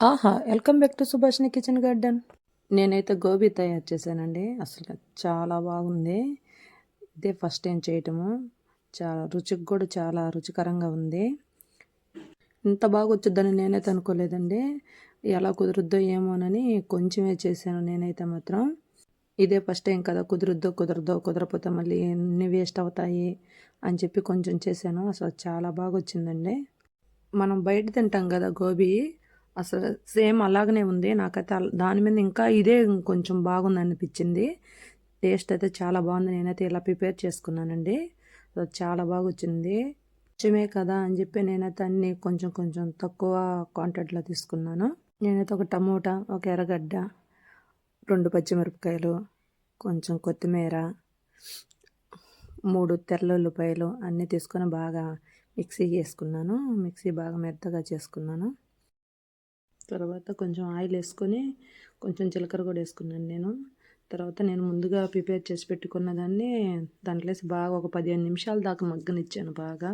ఆహా welcome back to Subhashini kitchen garden. నేనైతే గోబీ తయారు చేశానండి. అసలు చాలా బాగుంది. ఇదే ఫస్ట్ టైం చేయటము. చాలా రుచికి కూడా చాలా రుచికరంగా ఉంది. ఇంత బాగా వచ్చిద్దని నేనైతే అనుకోలేదండి. ఎలా కుదురుద్దో ఏమోనని కొంచెమే చేశాను నేనైతే మాత్రం. ఇదే ఫస్ట్ టైం కదా కుదురుద్దో కుదరదో కుదరపోతే మళ్ళీ ఎన్ని వేస్ట్ అవుతాయి అని చెప్పి కొంచెం చేశాను. అసలు చాలా బాగా వచ్చిందండి. మనం బయట తింటాం కదా గోబీ. అసలు సేమ్ అలాగనే ఉంది. నాకైతే దాని మీద ఇంకా ఇదే కొంచెం బాగుంది అనిపించింది టేస్ట్ అయితే చాలా బాగుంది. నేనైతే ఇలా ప్రిపేర్ చేసుకున్నానండి. చాలా బాగా వచ్చింది కొంచెమే కదా అని చెప్పి నేనైతే అన్ని కొంచెం కొంచెం తక్కువ క్వాంటిటీలో తీసుకున్నాను. నేనైతే ఒక టమోటా ఒక ఎర్రగడ్డ రెండు పచ్చిమిరపకాయలు కొంచెం కొత్తిమీర మూడు తెల్లుల్లిపాయలు అన్నీ తీసుకొని బాగా మిక్సీ చేసుకున్నాను. మిక్సీ బాగా మెత్తగా చేసుకున్నాను. తర్వాత కొంచెం ఆయిల్ వేసుకొని కొంచెం జీలకర్ర కూడా వేసుకున్నాను నేను. తర్వాత నేను ముందుగా ప్రిపేర్ చేసి పెట్టుకున్న దాన్ని దాంట్లో వేసి బాగా ఒక పదిహేను నిమిషాల దాకా మగ్గనిచ్చాను బాగా.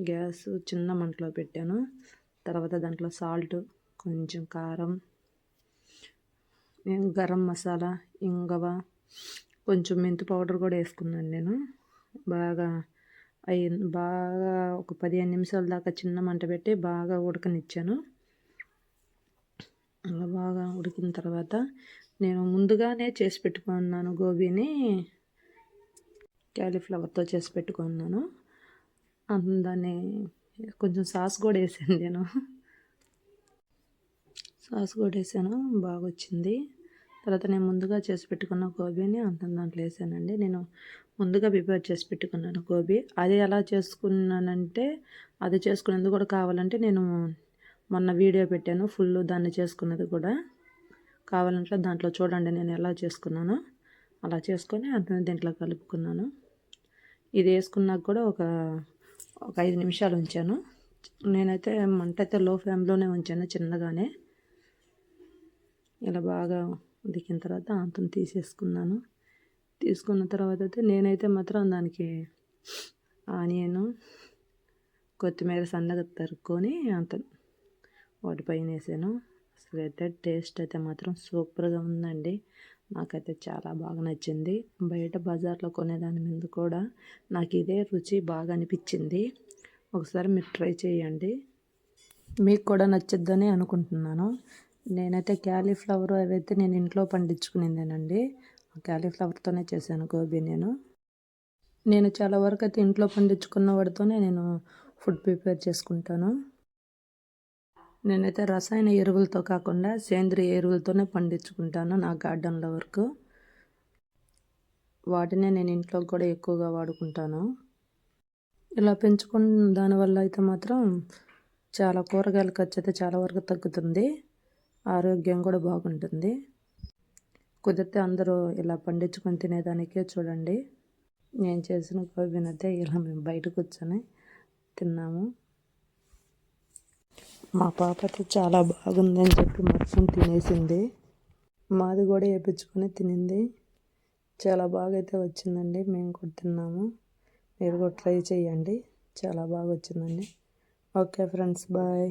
గ్యాస్ చిన్న మంటలో పెట్టాను. తర్వాత దాంట్లో సాల్ట్ కొంచెం కారం గరం మసాలా ఇంగవ కొంచెం మెంతి పౌడర్ కూడా వేసుకున్నాను నేను. బాగా అయి బాగా ఒక పదిహేను నిమిషాల దాకా చిన్న మంట పెట్టి బాగా ఉడకనిచ్చాను. ఉడికిన తర్వాత నేను ముందుగానే చేసి పెట్టుకున్నాను గోబీని. క్యాలీఫ్లవర్తో చేసి పెట్టుకున్నాను. దాన్ని కొంచెం సాస్ కూడా వేసాను నేను. సాస్ కూడా వేసాను బాగా వచ్చింది. తర్వాత నేను ముందుగా చేసి పెట్టుకున్న గోబీని అంత దాంట్లో వేసానండి. నేను ముందుగా ప్రిపేర్ చేసి పెట్టుకున్నాను గోబీ. అది ఎలా చేసుకున్నానంటే అది చేసుకునేందుకు కూడా కావాలంటే నేను మొన్న వీడియో పెట్టాను ఫుల్ దాన్ని చేసుకున్నది కూడా. కావాలంటే దాంట్లో చూడండి నేను ఎలా చేసుకున్నానో. అలా చేసుకొని అంత దీంట్లో కలుపుకున్నాను. ఇది వేసుకున్నాక కూడా ఒక ఒక ఐదు నిమిషాలు ఉంచాను. నేనైతే మంట అయితే లో ఫ్లేమ్లోనే ఉంచాను చిన్నగానే. ఇలా బాగా ఉదికిన తర్వాత అంతం తీసేసుకున్నాను. తీసుకున్న తర్వాత అయితే నేనైతే మాత్రం దానికి ఆనియను కొత్తిమీర సన్నగా తరుక్కొని అంత వాటిపైన వేసాను. వెదర్ అయితే టేస్ట్ అయితే మాత్రం సూపర్గా ఉందండి. నాకైతే చాలా బాగా నచ్చింది. బయట బజార్లో కొనేదాని మీద కూడా నాకు ఇదే రుచి బాగా అనిపించింది. ఒకసారి మీరు ట్రై చేయండి. మీకు కూడా నచ్చిద్దని అనుకుంటున్నాను. నేనైతే క్యాలీఫ్లవర్ అవైతే నేను ఇంట్లో పండించుకునేదేనండి. ఆ క్యాలీఫ్లవర్తోనే చేశాను గోబీ నేను. నేను చాలా వరకు అయితే ఇంట్లో పండించుకున్న వాడితోనే నేను ఫుడ్ ప్రిపేర్ చేసుకుంటాను. నేనైతే రసాయన ఎరువులతో కాకుండా సేంద్రియ ఎరువులతోనే పండించుకుంటాను నా గార్డెన్లో వరకు. వాటినే నేను ఇంట్లో కూడా ఎక్కువగా వాడుకుంటాను. ఇలా పెంచుకున్న దానివల్ల అయితే మాత్రం చాలా కూరగాయల ఖర్చు అయితే చాలా వరకు తగ్గుతుంది. ఆరోగ్యం కూడా బాగుంటుంది. కుదిరితే అందరూ ఇలా పండించుకొని తినేదానికే చూడండి. నేను చేసిన గోబీనైతే ఇలా మేము బయట కూర్చొని తిన్నాము. మా పాపతో చాలా బాగుందని చెప్పి మొత్తం తినేసింది. మాది కూడా వేయించుకొని తినింది. చాలా బాగా అయితే వచ్చిందండి. మేము కూడా తిన్నాము. మీరు కూడా ట్రై చేయండి. చాలా బాగా వచ్చిందండి ఓకే ఫ్రెండ్స్ బాయ్.